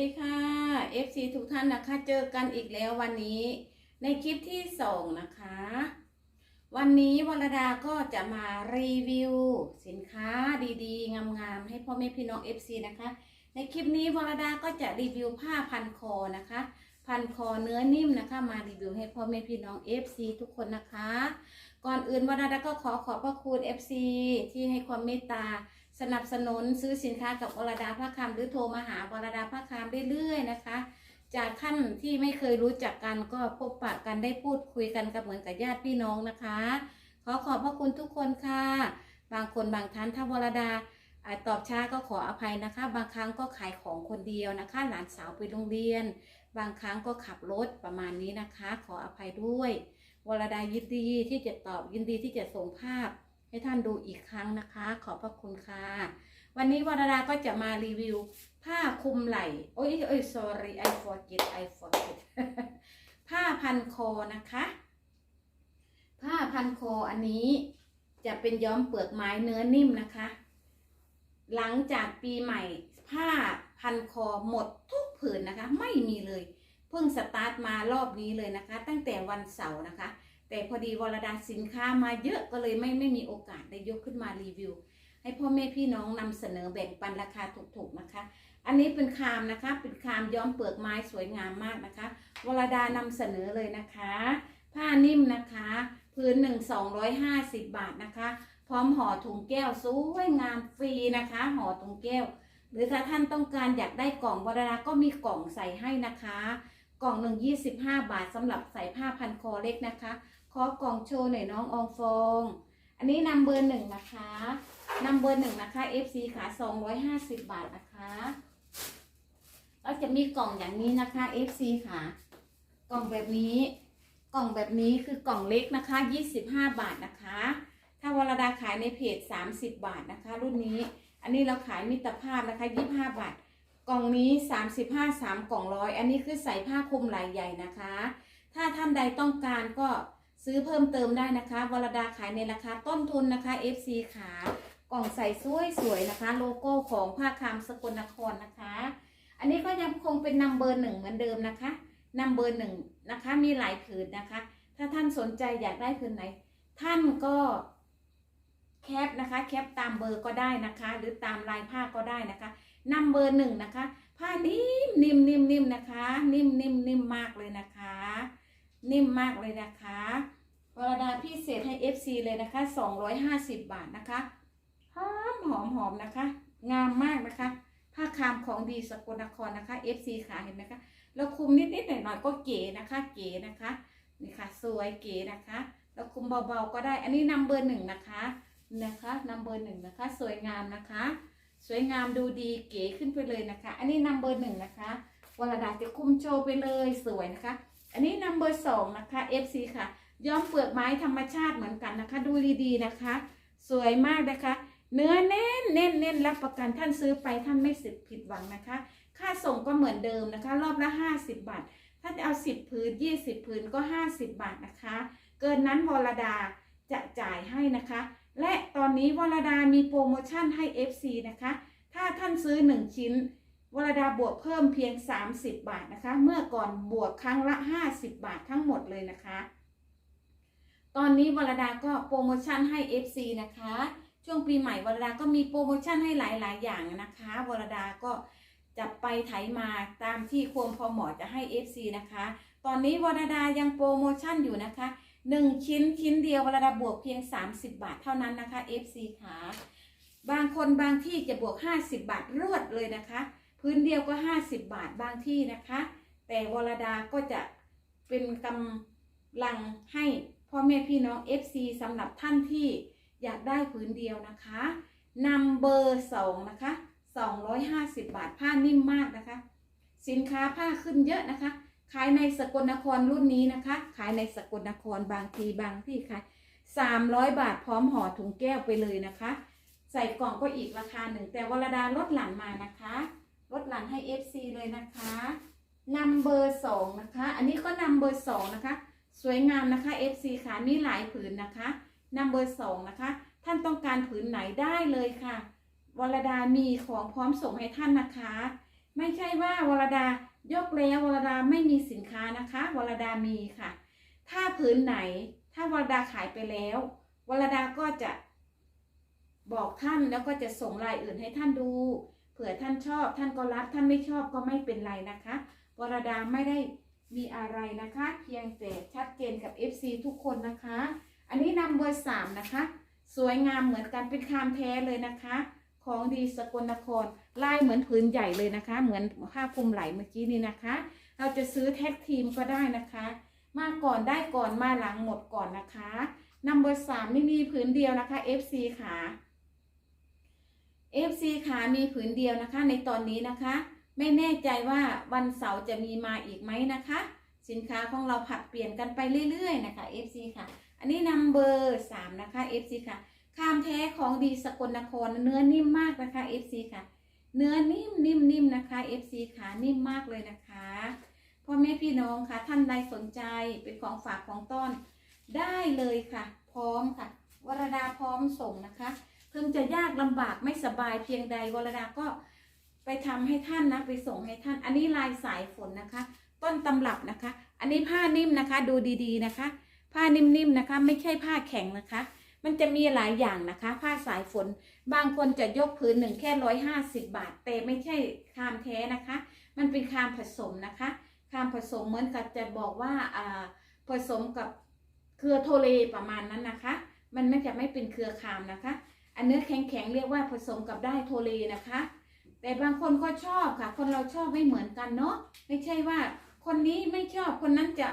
ดีค่ะ FC ทุกท่านนะคะ เจอกันอีกแล้ววันนี้ ในคลิปที่สองนะคะ วันนี้วรดาก็จะมารีวิว สินค้าดีๆ งามๆ ให้พ่อแม่พี่น้อง FC นะคะ ในคลิปนี้วรดาก็จะรีวิวผ้าพันคอนะคะ พันคอเนื้อนิ่มนะคะ มารีวิวให้พ่อแม่พี่น้อง FC ทุกคนนะคะ ก่อนอื่นวรดาก็ขอขอบพระคุณ FC ที่ให้ความเมตตา สนับสนุนซื้อสินค้ากับวรดาพระคำหรือโทรมาหาวรดาพระคำเรื่อยๆนะคะ จากท่านที่ไม่เคยรู้จักกันก็พบปะกันได้พูดคุยกันกับเหมือนกับญาติพี่น้องนะคะ ขอขอบพระคุณทุกคนค่ะ บางคนบางท่านถ้าวรดาอตอบช้าก็ขออภัยนะคะ บางครั้งก็ขายของคนเดียวนะคะ หลานสาวไปโรงเรียน บางครั้งก็ขับรถประมาณนี้นะคะ ขออภัยด้วย วรดายินดีที่จะตอบยินดีที่จะส่งภาพ ให้ท่านดูอีกครั้งนะคะ ขอบพระคุณค่ะ วันนี้วรดาก็จะมารีวิว ผ้าคลุมไหล่ โอ้ยเอ้ย sorry I forget I forget ผ้าพันคอนะคะ ผ้าพันคออันนี้จะเป็นย้อมเปลือกไม้เนื้อนิ่มนะคะ หลังจากปีใหม่ ผ้าพันคอหมดทุกผืนนะคะ ไม่มีเลย เพิ่งสตาร์ทมารอบนี้เลยนะคะ ตั้งแต่วันเสาร์นะคะ แต่พอดีวรดาสินค้ามาเยอะก็เลยไม่ไม่มีโอกาสได้ยกขึ้นมารีวิว ให้พ่อแม่พี่น้องนำเสนอแบ่งปันราคาถูกๆนะคะ อันนี้เป็นคามนะคะ เป็นคามย้อมเปลือกไม้สวยงามมากนะคะ วรดานำเสนอเลยนะคะ ผ้านิ่มนะคะพื้นหนึ่งสองร้อยห้าสิบบาทนะคะ พร้อมห่อถุงแก้วสวยงามฟรีนะคะห่อถุงแก้ว หรือถ้าท่านต้องการอยากได้กล่องวรดาก็มีกล่องใส่ให้นะคะ กล่องหนึ่งยี่สิบห้าบาทสำหรับใส่ผ้าพันคอเล็กนะคะ ขอกล่องโชว์หน่อยน้องอองฟอง อันนี้นำเบอร์หนึ่งนะคะนำเบอร์หนึ่งนะคะ FC ขาสองร้อยห้าสิบบาทนะคะแล้วจะมีกล่องอย่างนี้นะคะ FC ค่ะ กล่องแบบนี้ กล่องแบบนี้คือกล่องเล็กนะคะยี่สิบห้าบาทนะคะ ถ้าวรดาขายในเพจสามสิบบาทนะคะ รุ่นนี้ อันนี้เราขายมิตรภาพนะคะยี่ห้าบาท กล่องนี้สามสิบห้าสามกล่องร้อย อันนี้คือใส่ผ้าคลุมไหล่ใหญ่นะคะ ถ้าท่านใดต้องการก็ ซื้อเพิ่มเติมได้นะคะวรดาขายในราคาต้นทุนนะคะ FC ขากล่องใส่สวยๆนะคะ โลโก้ของผ้าคามสกลนครนะคะ อันนี้ก็ยังคงเป็นนัมเบอร์หนึ่งเหมือนเดิมนะคะนัมเบอร์หนึ่งนะคะ มีหลายผืนนะคะ ถ้าท่านสนใจอยากได้ผืนไหน ท่านก็แคปนะคะ แคปตามเบอร์ก็ได้นะคะ หรือตามลายผ้าก็ได้นะคะนัมเบอร์หนึ่งนะคะ ผ้านิ่มนิ่มนิ่มนิ่มนะคะ นิ่มนิ่มนิ่มมากเลยนะคะ นิ่มมากเลยนะคะวรดาพิเศษให้ FC เลยนะคะ 250 บาทนะคะหอมหอมหอมนะคะ งามมากนะคะ ผ้าคามของดีสกลนครนะคะ FC ขาเห็นไหมคะแล้วคุมนิดนิดหน่อยหน่อยๆก็เก๋นะคะ เก๋นะคะนี่ค่ะ สวยเก๋นะคะแล้วคุมเบาๆก็ได้ อันนี้นัมเบอร์หนึ่งนะคะนะคะนัมเบอร์หนึ่งนะคะ สวยงามนะคะ สวยงามดูดีเก๋ขึ้นไปเลยนะคะ อันนี้นัมเบอร์หนึ่งนะคะวรดาจะคุมโชว์ไปเลยสวยนะคะ อันนี้นัมเบอร์สองนะคะ FC ค่ะ ย้อมเปลือกไม้ธรรมชาติเหมือนกันนะคะ ดูดีๆนะคะ สวยมากนะคะ เนื้อแน่นเน้นเน้นรับประกันท่านซื้อไปท่านไม่สิผิดหวังนะคะ ค่าส่งก็เหมือนเดิมนะคะ รอบละ 50 บาท ถ้าจะเอา10ผืน20ผืนก็ 50 บาทนะคะ เกินนั้นวรดาจะจ่ายให้นะคะ และตอนนี้วรดามีโปรโมชั่นให้ FC นะคะ ถ้าท่านซื้อ 1 ชิ้น วรดาบวกเพิ่มเพียง 30 บาทนะคะ เมื่อก่อนบวกครั้งละ 50 บาททั้งหมดเลยนะคะ ตอนนี้วรดาก็โปรโมชั่นให้ FC นะคะ ช่วงปีใหม่วรดาก็มีโปรโมชั่นให้หลาย ๆ อย่างนะคะวรดาก็จะไปไถมาตามที่ควรพอเหมาะจะให้ FC นะคะ ตอนนี้วรดายังโปรโมชั่นอยู่นะคะ 1 ชิ้นชิ้นเดียววรดาบวกเพียง 30 บาทเท่านั้นนะคะ FC ค่ะบางคนบางที่จะบวก 50 บาทรวดเลยนะคะ พื้นเดียวก็ 50 บาทบางที่นะคะ แต่วรดาก็จะเป็นกำลังให้พ่อแม่พี่น้อง FC สำหรับท่านที่อยากได้พื้นเดียวนะคะนำเบอร์สองนะคะ250 บาทผ้านิ่มมากนะคะ สินค้าผ้าขึ้นเยอะนะคะ ขายในสกลนครรุ่นนี้นะคะ ขายในสกลนครบางทีบางที่ขาย300 บาทพร้อมห่อถุงแก้วไปเลยนะคะ ใส่กล่องก็อีกราคาหนึ่งแต่วรดาลดหลั่นมานะคะ ลดหลั่นให้ FC เลยนะคะนำเบอร์สองนะคะ อันนี้ก็นำเบอร์สองนะคะ สวยงามนะคะ FC ค่ะ มีหลายผืนนะคะนำเบอร์สองนะคะ ท่านต้องการผืนไหนได้เลยค่ะ วรดามีของพร้อมส่งให้ท่านนะคะ ไม่ใช่ว่าวรดายกแล้ววรดาไม่มีสินค้านะคะ วรดามีค่ะ ถ้าผืนไหน ถ้าวรดาขายไปแล้ว วรดาก็จะบอกท่านแล้วก็จะส่งรายอื่นให้ท่านดู ผื่อท่านชอบท่านก็รับท่านไม่ชอบก็ไม่เป็นไรนะคะวรดาไม่ได้มีอะไรนะคะ เพียงแต่ชัดเจนกับ FC ทุกคนนะคะ อันนี้นำเบอร์สามนะคะ สวยงามเหมือนกันเป็นคามแท้เลยนะคะ ของดีสกลนครลายเหมือนผืนใหญ่เลยนะคะ เหมือนผ้าคลุมไหลเมื่อกี้นี้นะคะ เราจะซื้อแท็กทีมก็ได้นะคะ มาก่อนได้ก่อนมาหลังหมดก่อนนะคะนัมเบอร์สามไม่มีผืนเดียวนะคะ FC ขา FC ขามีผืนเดียวนะคะ ในตอนนี้นะคะ ไม่แน่ใจว่าวันเสาร์จะมีมาอีกไหมนะคะ สินค้าของเราผัดเปลี่ยนกันไปเรื่อยๆนะคะ FC ค่ะ อันนี้นัมเบอร์สามนะคะ FC ค่ะคามแท้ของดีสกลนครเนื้อนิ่มมากนะคะ FC ค่ะ เนื้อนิ่มนิ่มนิ่มนะคะ FC ค่ะนิ่มมากเลยนะคะพ่อแม่พี่น้องค่ะท่านใดสนใจเป็นของฝากของต้อนได้เลยค่ะ พร้อมค่ะวรดาพร้อมส่งนะคะ เพิ่งจะยากลำบากไม่สบายเพียงใดวรดาก็ไปทำให้ท่านนะไปส่งให้ท่าน อันนี้ลายสายฝนนะคะ ต้นตำรับนะคะ อันนี้ผ้านิ่มนะคะ ดูดีๆนะคะ ผ้านิ่มๆนะคะ ไม่ใช่ผ้าแข็งนะคะ มันจะมีหลายอย่างนะคะ ผ้าสายฝน บางคนจะยกพื้นหนึ่งแค่ร้อยห้าสิบบาท แต่ไม่ใช่คามแท้นะคะ มันเป็นคามผสมนะคะ คามผสมเหมือนกับจะบอกว่าอ่าผสมกับเครือโทเลประมาณนั้นนะคะ มันไม่จะไม่เป็นเครือคามนะคะ อันเนื้อแข็งๆเรียกว่าผสมกับได้โทเลนะคะ แต่บางคนก็ชอบค่ะ คนเราชอบไม่เหมือนกันเนาะไม่ใช่ว่าคนนี้ไม่ชอบคนนั้นจะ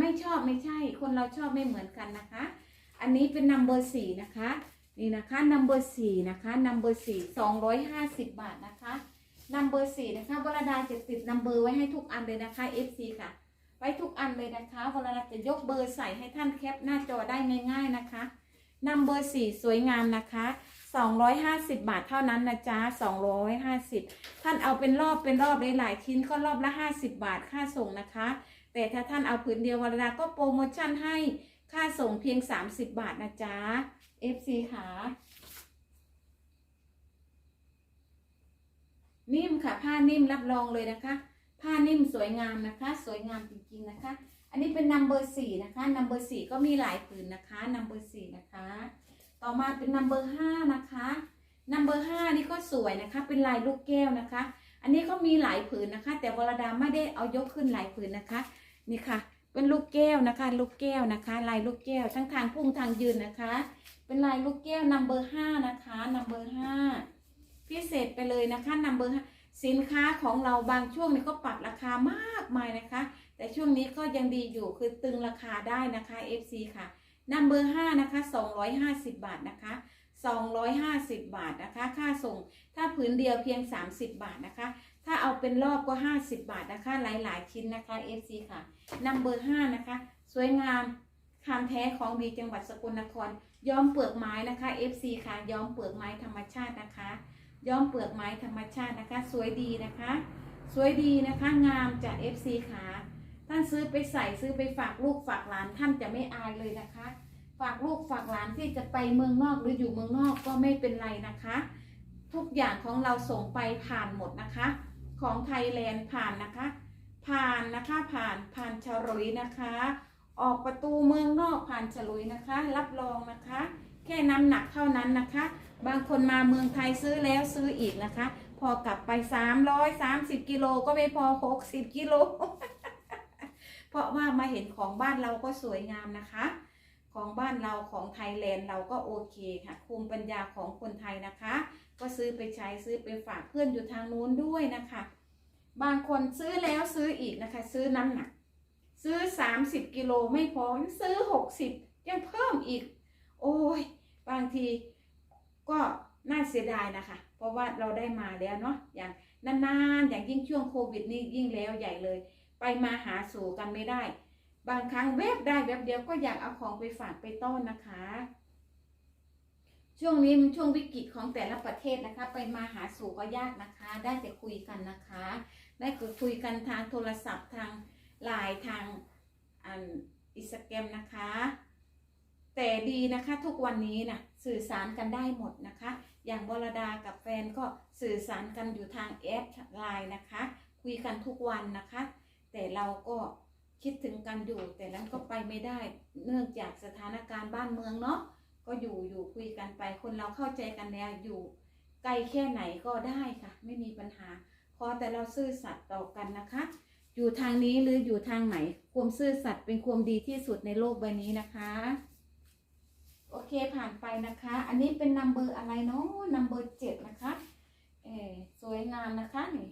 ไม่ชอบไม่ใช่ คนเราชอบไม่เหมือนกันนะคะ อันนี้เป็นนัมเบอร์สี่นะคะนี่นะคะนัมเบอร์สี่นะคะนัมเบอร์สี่สองร้อยห้าสิบบาทนะคะนัมเบอร์สี่นะคะวรดาจะติดนัมเบอร์ไว้ให้ทุกอันเลยนะคะ FC ค่ะ ไว้ทุกอันเลยนะคะวรดาจะยกเบอร์ใส่ให้ท่านแคปหน้าจอได้ง่ายๆนะคะนัมเบอร์สี่สวยงามนะคะ 250 บาทเท่านั้นนะจ๊ะ250 ท่านเอาเป็นรอบเป็นรอบหลายๆชิ้นก็รอบละ 50 บาทค่าส่งนะคะ แต่ถ้าท่านเอาผืนเดียววรดาก็โปรโมชั่นให้ค่าส่งเพียง 30 บาทนะจ๊ะ FC ค่ะนิ่มค่ะ ผ้านิ่มรับรองเลยนะคะ ผ้านิ่มสวยงามนะคะ สวยงามจริงๆนะคะ อันนี้เป็นนัมเบอร์สี่นะคะนัมเบอร์สี่ก็มีหลายผืนนะคะนัมเบอร์สี่นะคะ ต่อมาเป็นนัมเบอร์ห้านะคะนัมเบอร์ห้านี่ก็สวยนะคะ เป็นลายลูกแก้วนะคะ อันนี้ก็มีหลายผืนนะคะ แต่วรดาไม่ได้เอายกขึ้นหลายผืนนะคะ นี่ค่ะ เป็นลูกแก้วนะคะ ลูกแก้วนะคะ ลายลูกแก้วทั้งทางพุ่งทางยืนนะคะ เป็นลายลูกแก้วนัมเบอร์ห้านะคะนัมเบอร์ห้าพิเศษไปเลยนะคะนัมเบอร์ห้าสินค้าของเราบางช่วงนี้ก็ปรับราคามากมายนะคะ แต่ช่วงนี้ก็ยังดีอยู่คือตึงราคาได้นะคะ FC ค่ะ นัมเบอร์ห้านะคะ250บาทนะคะ250บาทนะคะ ค่าส่งถ้าผืนเดียวเพียง30บาทนะคะ ถ้าเอาเป็นรอบก็50บาทนะคะ หลายๆ ชิ้นนะคะ FC ค่ะนัมเบอร์ห้านะคะ สวยงามคามแท้ของดีจังหวัดสกลนคร ย้อมเปลือกไม้นะคะ FC ค่ะ ย้อมเปลือกไม้ธรรมชาตินะคะ ย้อมเปลือกไม้ธรรมชาตินะคะ สวยดีนะคะ สวยดีนะคะ งามจาก FC ค่ะ ท่านซื้อไปใส่ซื้อไปฝากลูกฝากหลานท่านจะไม่อายเลยนะคะ ฝากลูกฝากหลานที่จะไปเมืองนอกหรืออยู่เมืองนอกก็ไม่เป็นไรนะคะ ทุกอย่างของเราส่งไปผ่านหมดนะคะ ของไทยแลนด์ผ่านนะคะ ผ่านนะคะผ่านผ่านฉลุยนะคะ ออกประตูเมืองนอกผ่านฉลุยนะคะ รับรองนะคะ แค่น้ำหนักเท่านั้นนะคะ บางคนมาเมืองไทยซื้อแล้วซื้ออีกนะคะ พอกลับไป 330 กิโลก็ไม่พอ 60 กิโล เพราะว่ามาเห็นของบ้านเราก็สวยงามนะคะ ของบ้านเราของไทยแลนด์เราก็โอเคค่ะภูมิปัญญาของคนไทยนะคะ ก็ซื้อไปใช้ซื้อไปฝากเพื่อนอยู่ทางนู้นด้วยนะคะ บางคนซื้อแล้วซื้ออีกนะคะ ซื้อน้ำหนัก ซื้อ 30กิโลไม่พอซื้อ 60 ยังเพิ่มอีก โอ้ย บางทีก็น่าเสียดายนะคะ เพราะว่าเราได้มาแล้วเนาะอย่างนานๆ อย่างยิ่งช่วงโควิดนี่ยิ่งแล้วใหญ่เลย ไปมาหาสู่กันไม่ได้ บางครั้งแวบได้แวบเดียวก็อยากเอาของไปฝากไปต้อนนะคะ ช่วงนี้มันช่วงวิกฤตของแต่ละประเทศนะคะ ไปมาหาสู่ก็ยากนะคะ ได้แต่คุยกันนะคะ ได้คุยกันทางโทรศัพท์ทางไลน์ทางอันอิสแกรมนะคะ แต่ดีนะคะทุกวันนี้นะสื่อสารกันได้หมดนะคะ อย่างวรดากับแฟนก็สื่อสารกันอยู่ทางแอปไลน์นะคะ คุยกันทุกวันนะคะ แต่เราก็คิดถึงกันอยู่ แต่นั้นก็ไปไม่ได้ เนื่องจากสถานการณ์บ้านเมืองเนาะก็อยู่อยู่คุยกันไป คนเราเข้าใจกันแล้วอยู่ไกลแค่ไหนก็ได้ค่ะ ไม่มีปัญหาขอแต่เราซื่อสัตย์ต่อกันนะคะ อยู่ทางนี้หรืออยู่ทางไหน ความซื่อสัตย์เป็นความดีที่สุดในโลกใบนี้นะคะโอเคผ่านไปนะคะ อันนี้เป็นนัมเบอร์อะไรเนาะนัมเบอร์เจ็ดนะคะ เออสวยงามนะคะนี่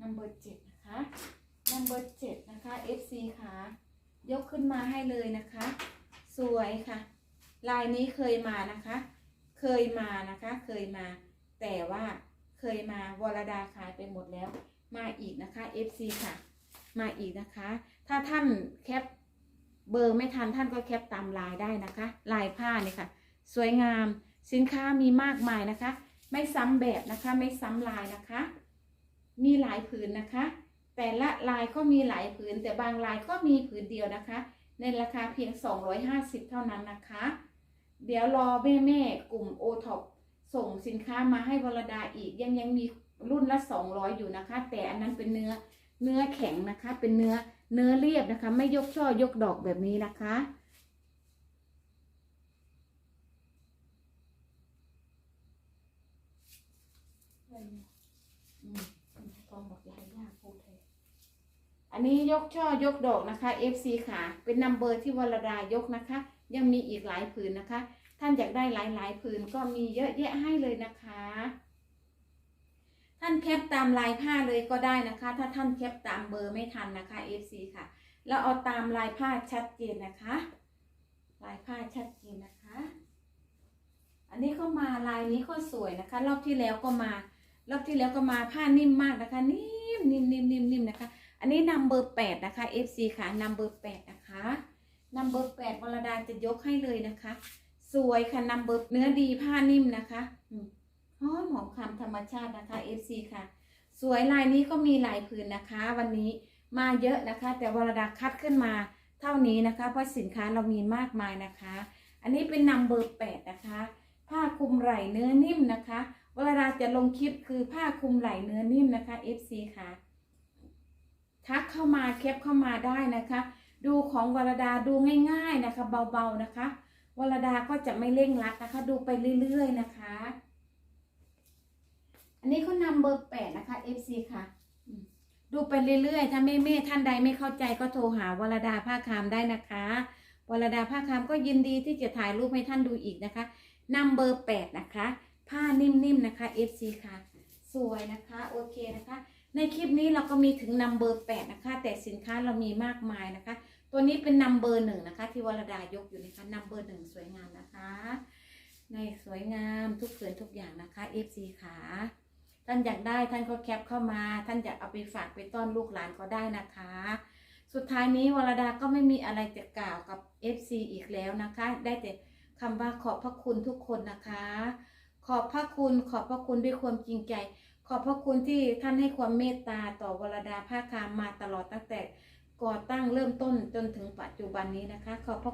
นัมเบอร์เจ็ด นะคะนัมเบอร์เจ็ดนะคะ FC ค่ะ ยกขึ้นมาให้เลยนะคะ สวยค่ะ ลายนี้เคยมานะคะ เคยมานะคะ เคยมา แต่ว่าเคยมาวรดาขายไปหมดแล้ว มาอีกนะคะ FC ค่ะ มาอีกนะคะ ถ้าท่านแคปเบอร์ไม่ทันท่านก็แคปตามลายได้นะคะ ลายผ้าเนี่ยค่ะ สวยงามสินค้ามีมากมายนะคะ ไม่ซ้ำแบบนะคะ ไม่ซ้ำลายนะคะ มีหลายผืนนะคะ แต่ละลายก็มีหลายผืน แต่บางลายก็มีผืนเดียวนะคะ ในราคาเพียง 250 เท่านั้นนะคะ เดี๋ยวรอแม่แม่ๆกลุ่มโอท็อปส่งสินค้ามาให้วรดาอีกยังยังมีรุ่นละ 200 อยู่นะคะ แต่อันนั้นเป็นเนื้อเนื้อแข็งนะคะ เป็นเนื้อเนื้อเรียบนะคะ ไม่ยกช่อยกดอกแบบนี้นะคะ อืมกองบอกยายยากพูดเลย อันนี้ยกช่อยกดอกนะคะ FC ค่ะ เป็นนัมเบอร์ที่วรดายกนะคะ ยังมีอีกหลายผืนนะคะ ท่านอยากได้หลายหลายผืนก็มีเยอะแยะให้เลยนะคะ ท่านแคปตามลายผ้าเลยก็ได้นะคะ ถ้าท่านแคปตามเบอร์ไม่ทันนะคะ FC ค่ะ แล้วเอาตามลายผ้าชัดเจนนะคะ ลายผ้าชัดเจนนะคะ อันนี้ก็มาลายนี้ก็สวยนะคะ รอบที่แล้วก็มารอบที่แล้วก็มาผ้านิ่มมากนะคะ นิ่มนิ่มนิ่มนิ่มนิ่มนะคะ อันนี้นัมเบอร์แปดนะคะ FC ค่ะนัมเบอร์แปดนะคะนัมเบอร์แปดวรดาจะยกให้เลยนะคะ สวยค่ะนัมเบอร์เนื้อดีผ้านิ่มนะคะอืมหอมหอมคำธรรมชาตินะคะ FC ค่ะ สวยลายนี้ก็มีหลายผืนนะคะ วันนี้มาเยอะนะคะ แต่วรดาคัดขึ้นมาเท่านี้นะคะ เพราะสินค้าเรามีมากมายนะคะ อันนี้เป็นนัมเบอร์แปดนะคะ ผ้าคลุมไหล่เนื้อนิ่มนะคะ เวลาจะลงคลิปคือผ้าคลุมไหล่เนื้อนิ่มนะคะ FC ค่ะ ทักเข้ามาแคปเข้ามาได้นะคะ ดูของวรดาดูง่าย ๆนะคะ เบาๆนะคะวรดาก็จะไม่เร่งรัดนะคะ ดูไปเรื่อยๆนะคะ อันนี้เขานำเบอร์แปดนะคะ FC ค่ะ ดูไปเรื่อยๆ ถ้าแม่ๆท่านใดไม่เข้าใจก็โทรหาวรดาผ้าคามได้นะคะวรดาผ้าคามก็ยินดีที่จะถ่ายรูปให้ท่านดูอีกนะคะนำเบอร์แปดนะคะ ผ้านิ่มๆนะคะ FC ค่ะ สวยนะคะ โอเคนะคะ ในคลิปนี้เราก็มีถึงนัมเบอร์แปดนะคะ แต่สินค้าเรามีมากมายนะคะ ตัวนี้เป็นนัมเบอร์หนึ่งนะคะ ที่วรดายกอยู่นะคะนัมเบอร์หนึ่งสวยงามนะคะ ในสวยงามทุกเผือนทุกอย่างนะคะ FC ค่ะท่านอยากได้ท่านก็แคปเข้ามา ท่านอยากเอาไปฝากไปต้อนลูกหลานก็ได้นะคะ สุดท้ายนี้วรดาก็ไม่มีอะไรจะกล่าวกับ FC อีกแล้วนะคะ ได้แต่คำว่าขอบพระคุณทุกคนนะคะ ขอบพระคุณขอบพระคุณด้วยความจริงใจ ขอบพระคุณที่ท่านให้ความเมตตาต่อวรดาภาคามมาตลอดตั้งแต่ก่อตั้งเริ่มต้นจนถึงปัจจุบันนี้นะคะ ขอบพระ